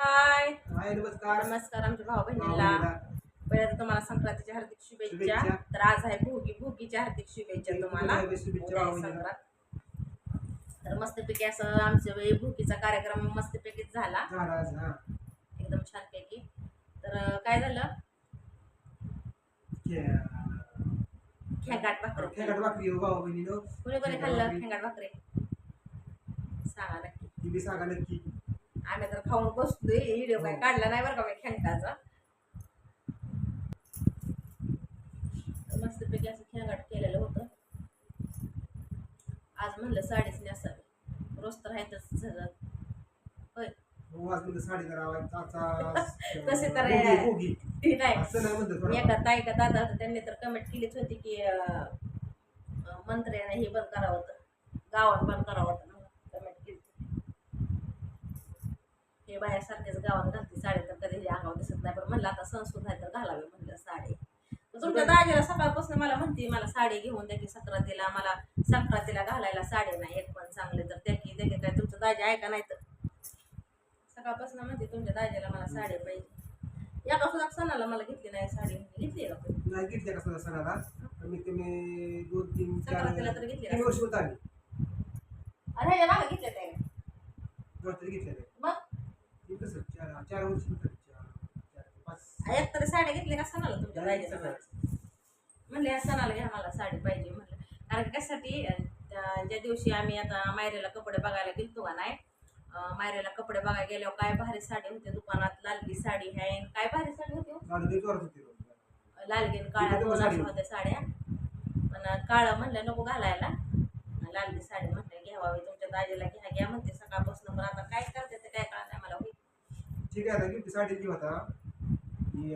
हाय हाय नमस्कार. नमस्कार आमच्या भाऊ बहिणीला. पहिल्या तर तुम्हाला संक्रांतीच्या हार्दिक शुभेच्छा. शुभेच्छा. तर आज आहे भोगी. भोगीच्या हार्दिक शुभेच्छा तुम्हाला. शुभेच्छा, शुभेच्छा उद्या आहे भाऊ-बहिणीला. संक्रांत तर मस्तपैकी असं आमच्या वेळी भोगीचा कार्यक्रम मस्तपैकीच झाला. झाला आज, हा. एकदम छानपैकी. तर अं, काय झालं? खे- खेंगाट भाकरी. खेळाड भाकरी हो भाऊ बहिणीनो कोणी कोणी खाल्लं. खेंगाट भाकरी. सांगा नक्की. ती बी सांगा नक्की. आम्ही तर खाऊन बसतोय व्हिडिओ काय हो. काढला नाही बरं का मी खेंगाचा मस्तपैकी असं खेंगाट केलेलं होतं. आज म्हणलं साडीच नेसावी. रोज तर आहेतच सगळं होय. हो तसे तर. ती नाही. एका ताई का दादा होता त्यांनी तर कमेंट केलीच होती की मंत्र्याने हे बंद करावं होतं. गावात बंद करावं होतं कमेंट केली हे बायासारखेच गावात घालते साडी तर कधी अंगावर दिसत नाही. पण म्हणलं आता संस्कृत आहे तर घालावी म्हणलं साडी. तुमच्या दाजीला सकाळपासून मला म्हणते मला साडी घेऊन द्या की संक्रांतीला मला संक्रांतीला घालायला साडी नाही एक पण चांगले तर त्या की त्या काय तुमचं दाजी ऐका नाही तर. सकाळपासून म्हणते तुमच्या दाजीला मला साडी पाहिजे. एका सुद्धा सणाला मला घेतली नाही साडी. घेतली का तुम्ही नाही घेतल्या का सणा- सणाला? कमीत कमी दोन तीन संक्रांतीला तर घेतली तीन वर्ष होत आली. अरे घेतल्या त्या. घेतल्या चार वर्ष एक तरी साड्या घेतल्या का सणाला तुमच्या घेतल्या. म्हणले या सणाला घ्या मला साडी पाहिजे म्हणलं. कारण कशासाठी? ज्या दिवशी आम्ही आता मायरेला कपडे बघायला गेलतो का नाही? मायरेला कपडे बघायला गेल्यावर काय भारी साडी होते? दुकानात लालबी साडी आहे. काय भारी साडी होती हो? लालगीन काळ्या दोन अशा होती? होत्या साड्या. पण काळं म्हणलं नको घालायला. लालबी साडी म्हणलं घ्यावावी तुमच्या दाजीला घ्या घ्या म्हणते. सकाळपासून पण आता काय करते ठीक आहे आता गिफ्ट साडी घेऊ आता. ही,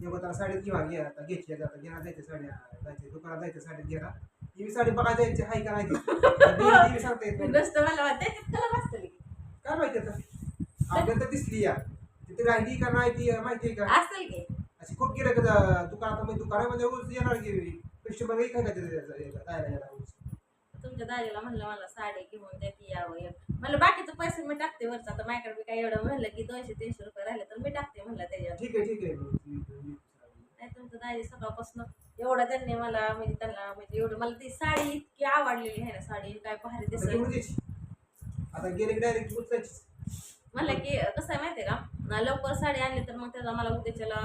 त्याला साडीत घेवा घ्या आता घ्यायची आहे आता घेणार जायचं साड्या जायचे दुकानात जायचं साडीत घ्या ही बी साडी बघायला जायची हाय का नाही ती? ती सांगता येत नाही. काय माहिती आता? आपल्याला तर दिसली या. तिथे राहिली का नाही ती माहिती आहे का? असेल की. अशी खूप गिरायक दुकानात दुकानामध्ये रोज येणार की कस्टमर एक काय का जायला तुमच्या दाजीला म्हणलं मला साडी घेऊन द्या की यावं. म्हणलं बाकीचं पैसे मी टाकते वरचं. आता माझ्याकडे काय एवढं म्हणलं की दोनशे तीनशे रुपये राहिले तर मी टाकते म्हणलं त्याच्यावर. ठीक आहे ठीक आहे. नाही तुमचं दाजी सकाळपासून एवढं त्यांनी मला म्हणजे त्यांना म्हणजे एवढं मला ती साडी इतकी आवडलेली आहे ना साडी काय भारी घेऊन द्यायची आता गेले डायरेक्ट म्हणलं की कसं आहे माहिती आहे का लवकर साडी आणली तर मग त्याचा मला उद्याच्याला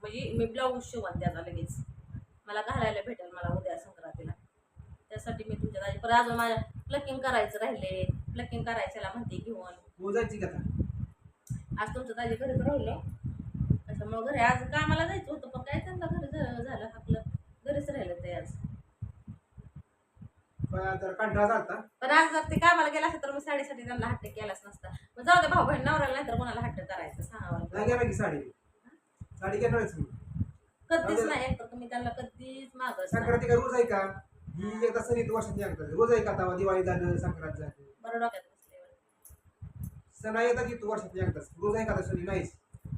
म्हणजे मी ब्लाऊज शिवण त्याचा लगेच. मला घालायला भेटेल मला उद्या संक्रांतीला. त्यासाठी मी तुमच्या दाजी पण अजून माझ्या प्लकिंग करायचं राहिले. प्लकिंग करायच्याला म्हणते घेऊन. मोजायची का आता? आज तुमचं दाजी घरीच राहिलं. त्याच्यामुळं घरी आज कामाला जायचं होतं पण काय त्यांना घरी झा- झालं आपलं. घरीच राहिलं ते आज. पण जर कंटाळा झालता पण आज जर ते कामाला गेला असतं तर मग साडीसाठी त्यांना हट्ट केलाच नसता. मग जाऊ दे भाऊ बहीण नवऱ्याला नाही तर कोणाला हट्ट करायचं सांगा नाही मला घेणार की साडी? साडी घेणारच मी कधीच नाही एक तर तुम्ही त्यांना कधीच मागत नाही. संक्रांती का रोज आहे का? ही एकदा सण येतो वर्षात एकदा रोज आहे का आता दिवाळी झालं संक्रांत झालं. बरं डोक्यात बसले सण येतात येतो वर्षात एकदाच. रोज आहे का आता सणी नाहीच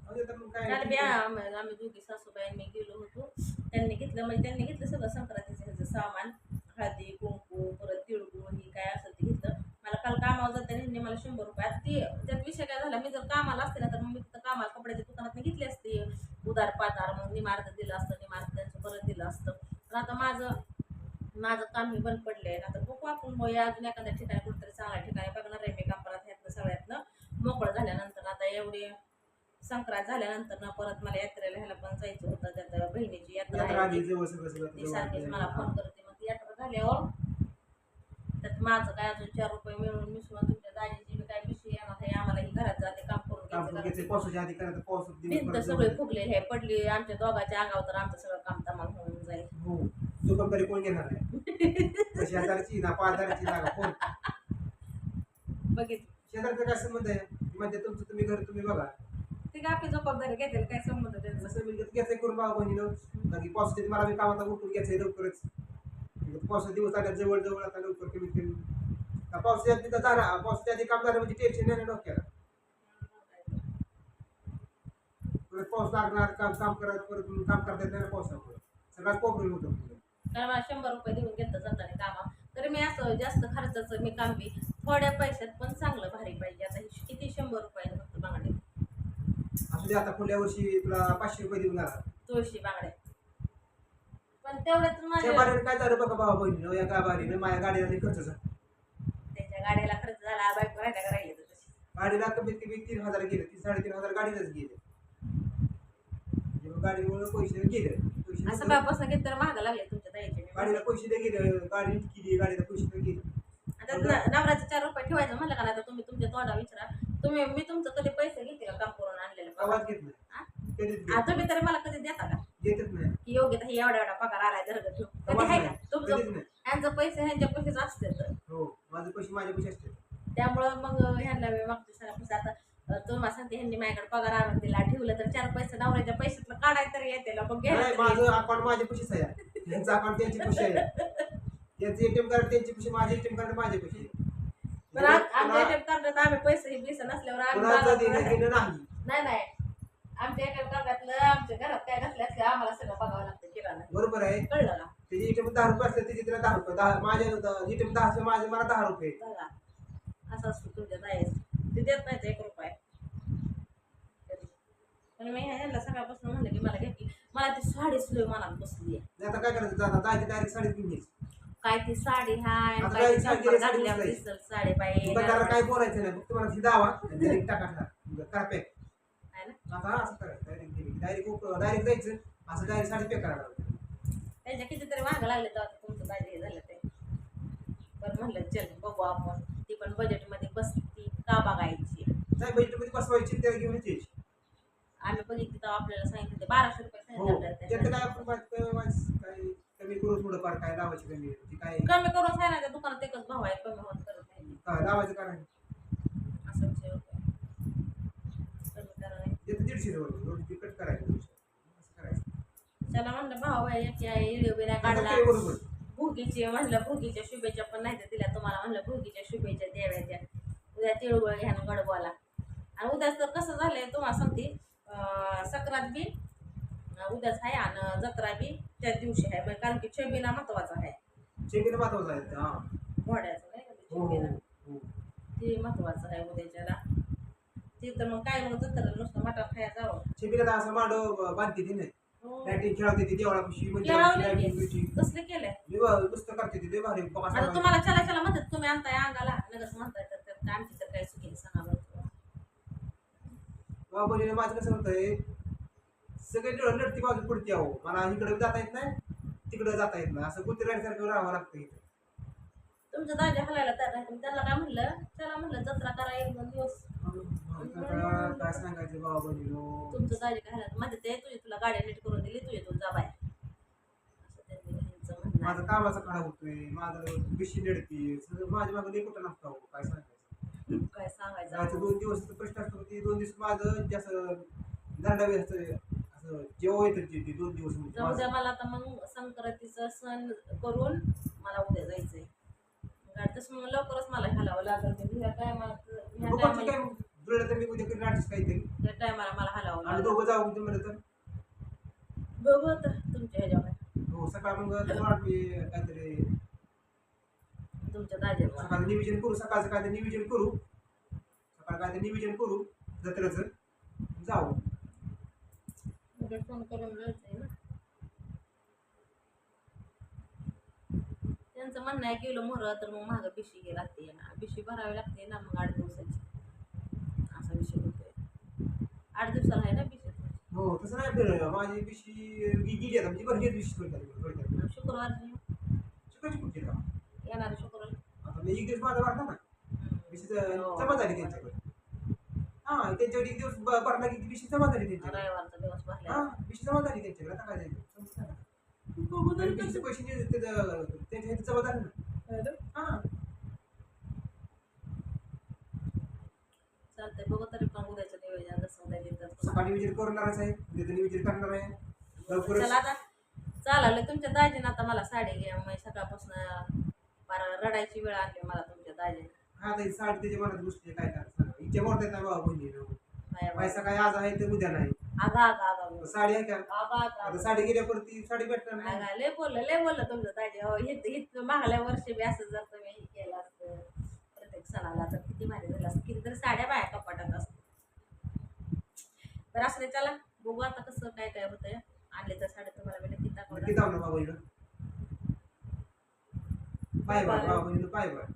मग काल बी काय आम- आम्ही दोघी सासूबाई मी गेलो होतो. त्यांनी घेतलं म्हणजे त्यांनी घेतलं सगळं संक्रांतीचं ह्याचं सामान. हळदी कुंकू परत तिळगुळ ही काय असेल ते घेतलं. मला काल कामावर जाते ह्यांनी मला शंभर रुपये आता ती त्यात विषय काय झाला मी जर कामाला असते ना तर मग मी तिथं कामाला कपड्याच्या दुकानात घेतली असते. उदार पातार मग निमार्ग दिलं असतं निमार्ग त्यांचं परत दिलं असतं. पण आता माझं माझं काम हे बंद पडलंय. आता बघू आपण मग अजून एखाद्या ठिकाणी कुठेतरी चांगल्या ठिकाणी बघणार आहे मी कंपरात ह्यातलं सगळ्यातनं. मोकळं झाल्यानंतर आता एवढी संक्रांत झाल्यानंतर ना परत मला यात्रेला ह्याला पण जायचं होतं. त्यात बहिणीची यात्रा आहे. ती सारखीच मला फोन. करते. मग ती यात्रा झाल्यावर त्यात माझं काय अजून चार रुपये मिळून मिसळून तुमच्या दाजीची बी काय पिशवी येणार आहे आम्हाला ही घरात जाते काम करून भिंत सगळे फुगलेले आहे. पडली आमच्या दोघांच्या अंगावर तर आमचं सगळं काम तमाम होऊन जाईल. हो. कोण घेणार आहे? तशी हजाराची ना पाच हजाराची ना कोण? बघितलं. शेजारचं काय संबंध आहे? म्हणजे तुमचं तुम्ही घर तुम्ही बघा. ते काय आपली जबाबदारी घेतील काय संबंध त्यांचा? जसं मी घ्यायचंय करून बाबा बहिणीनं. कारण की पावसाच्या मला मी कामात उठून घ्यायचंय लवकरच. पावसाचे दिवस आल्या जवळ जवळ आता लवकर कमीत कमी. पावसाच्या तिथं झाला. पावसाच्या आधी काम झालं म्हणजे टेन्शन नाही डोक्याला. परत पाऊस लागणार काम काम करत परत काम करता येत नाही पावसामुळे. सगळ्यात प्रॉब्लेम होतो. कारण मला शंभर रुपये देऊन घेतलं जाताना कामा. तरी मी असं जास्त खर्चाचं मी काम बी थोड्या पैशात पण चांगलं भारी पाहिजे. आता हे किती शंभर रुपये फक्त उद्या आता पुढल्या वर्षी तुला पाचशे रुपये देऊन जाणार. तुळशी बांगड्या. पण तेवढ्यात त्या माझ्या बारीने काय झालं बघा भावा बहिणीनं या का बारीनं माझ्या गाडीला लई खर्च झाला. त्याच्या गाडीला खर्च झाला बाईक राहिल्या का राहिले तशी? गाडीला कमीत कमी तीन हजार गेले तीन साडेतीन हजार गाडीलाच गेले. जेव्हा गाडीमुळे पैसे गेले पैसे असं सकाळपासून घेत तर महाग लागले तुमच्या गाडीला पैसे दे गेले गाडी केली गाडीला पैसे दे गेले आता न- नवऱ्याचे चार रुपये ठेवायचं म्हणलं का नाही तुम्ही तुमच्या तोंडा विचारा. तुम्ही मी तुमचं कधी पैसे घेते का काम करून आणलेलं? आवाज घेत नाही? कधीच आ, घेत तुम्ही तरी मला कधी देता का? नाही. की योग्य हे एवढा एवढा पगार आलाय दर ठेव कधी आहे. का? तुमचं कधीच नाही. ह्यांचं पैसे ह्यांच्या पैसेच असते तर हो माझे पैसे माझे पैसे असते त्यामुळं मग ह्यांना मी मागतो पैसे. आता अ, तुम्हाला सांगते ह्यांनी माझ्याकडे पगार आणून दिला ठेवलं तर चार पैसे नवऱ्याच्या पैशातलं काढाय तरी येते. मग घ्यायला नाही तरी माझं अकाउंट माझे पैसेच आहे. त्यांचं अकाउंट त्यांचे पैसे आहे. त्यांचे एटीएम कार्ड त्यांचे पैसे माझे एटीएम कार्ड माझे पैसे पण आम- आमच्या कार्डात आम्ही पैसे बिसे नसल्यावर आम्ही कुणाचं देणं बाजारात- घेणं नाही. नाही नाही. आमच्या कार्डातलं आमच्या घरात काय आम्हाला सगळं बघावं लागतं किराणा. बरोबर आहे. कळलं त्याची एटीएम दहा रुपये असले त्याची तिला दहा रुपये दहा माझ्या एटीएम दहा असले माझे मला दहा रुपये. बघा. असं असतं तुमच्या जायचं. ते देत नाहीत एक रुपये. पण मी ह्याला सकाळपासून म्हणलं की मला की मला ती साडी सुद्धा मनात बसली आहे. नाही आता काय करायचं? जायची डायरेक्ट साडी घेऊन काय ती साडी हाय आता काय ती साडी चप्पल गेली, साडी घातल्यावर दिसली. दिसल साडी बाई. दुकानदाराला काय बोलायचं नाही. फक्त मला दावा डायरेक्ट टाका करा पॅक आहे ना? आता असं करायचं डायरेक्ट डायरेक्ट डायरेक्ट जायचं. असं डायरेक्ट साडी पॅक करायला लावायचं. त्यांच्या कितीतरी महाग लागले तेव्हा तुमचं पाहिजे हे झालं ते. पण म्हणलं चल बघू आपण. ती पण बजेटमध्ये बसती का बघायची? नाही बजेटमध्ये बसवायची त्याला घेऊन यायची. आम्ही बघितली तेव्हा आपल्याला सांगितलं ते बाराशे आपल्याला. काय आपण बात- काय वाच- काय कमी करू थोडंफार काय लावायची कमी ती काय? कमी करून दुकानात एकच भाव आहे कमी होत करत नाही. काय लावायचं कारण असं विषय होतो. कमी करा नाही. ते दीडशे जवळ रोज तिकट करायचं असं करायचं. त्याला म्हणलं भाऊ आहे एक आहे इडीव बिना काढला. आता ते बरोबर. भुगीचे म्हणलं भुगीच्या शुभेच्छा पण नाही दिल्या तुम्हाला. म्हणलं भुगीच्या शुभेच्छा द्याव्याच्या उद्या तिळगुळ ह्यानं गडबोला आणि उद्याच तर कसं झालंय तुम्हाला सांगते अं, सक्रात बी उद्याच आहे आणि जत्रा बी त्याच दिवशी आहे म्हणजे कारण की छबिना महत्त्वाचा आहे. चेकीला महत्वाचं आहे हा घोड्याचं नाही का ते हो हो छबिना हो. ते महत्वाचं आहे उद्याच्याला. ते तर मग काय मग जत्रा नुसतं मटार खायला जावं. असं मांडव बांधते ती नाही. हो. लाईटिंग खेळवते ती देवळापाशी म्हणजे की. बिटिंग. कसले केलंय? नुसतं करते ती आता तुम्हाला चला चला म्हणतात तुम्ही आणताय अंगाला. लगच म्हणताय तर त्यात काय आमची तर काय चुकी सांगा बरं तुम्हाला. बाबा माझं कसं होतंय सगळे डोळं लढती बाजू पुढची आहो मला इकडे जाता येत नाही तिकडे जाता येत नाही. असं कुठे सारखं राहावं लागतं इथं. तुमचं दाजा हलायला तयार नाही तुम्ही त्याला काय म्हणलं? चला म्हणलं जत्रा करा एक दोन दिवस. काय सांगायचं बाबा बहिणीनो? तुमचं दाजे काय हलायला माझं ते तुझी तुला गाडी नीट करून दिली तुझी तू जा आहे. माझा कामाचा काढा होतोय माझं बिशी लढती माझ्या मागे लई कुठं नसतं काय सांगायचं. काय सांगायचं? दोन दिवस तर प्रश्न असतो ते दोन दिवस माझं जास्त दंडावी असतं असं जेव्हा येतं ते ते दोन दिवस म्हणजे जाऊ द्या. मला आता मग संक्रांतीचा सण करून मला उद्या जायचंय. तसं मग लवकरच मला लागेल. ह्या टायमाला ह्या टायमाला काय जुळलं तर मी उद्या काहीतरी. त्या टायमाला मला आणि लागेल. दोघं जाऊ म्हणजे म्हणलं तर? बघू आता तुमच्या ह्याच्यावर. हो सकाळ मग तुम्हाला काहीतरी तुमच्या सकाळचं नियोजन करू सकाळचं काहीतरी नियोजन करू. सकाळ काहीतरी नियोजन करू जत्रेचं. जाऊ. फोन करून जायचंय ना. त्यांचं म्हणणं आहे किलो मोहर तर मग मागं बिशी घे लागते ना. बिशी भरावी लागते ना मग आठ दिवसाची. असा विषय होतोय. आठ दिवसाला आहे ना बिशी हो तसं नाही फिरलं माझी गी- गेली आता म्हणजे बरं बिशी थोडक्यात शुक्रवारची शिकायची कुठची का येणारे? शुक्रवार. आता मी एक दिवस माझा वाटला ना. हो. जमा झाली त्यांच्याकडे. हा त्यांच्याकडे एक दिवस भरला की बिशी जमा झाली त्यांच्याकडे रविवारचा दिवस भरला हा बिशी जमा झाली त्यांच्याकडे आता काय जायचं पैसे ते- ते- त्यांच्या ना? हा. चालतंय बघू तरी पण उद्याचं नियोजन कसं उद्या देतात सकाळी विजिट करणारच आहे उद्या विजिट करणार आहे. लवकरच. चला आता. चालवलं तुमच्या दाजीनं आता मला साडी घ्या मग सकाळपासून फार रडायची वेळ आली मला तुमच्या दाजीनं. हा ताई साडी त्याच्या मनात गोष्टी काय करायचं इच्छा मोठ्या येत नाही बाया बाया. पैसा काय आज आहे तर उद्या नाही. आगा आगा आगा साडी आहे का? आगा आगा आता साडी साडी भेटणार नाही. आगा लय बोललं लय बोललं तुमचं हो हित हित मागल्या वर्षी बी असं जर तुम्ही हे केलं असतं प्रत्येक सणाला तर किती भारी झालं असतं. कितीतरी साड्या बाया कपाटात असतात. तर असं नाही, चला बघू आता कसं काय काय होतंय. आणले तर साडे तुम्हाला जाऊ ना बाबा पाय बाबा पाय बर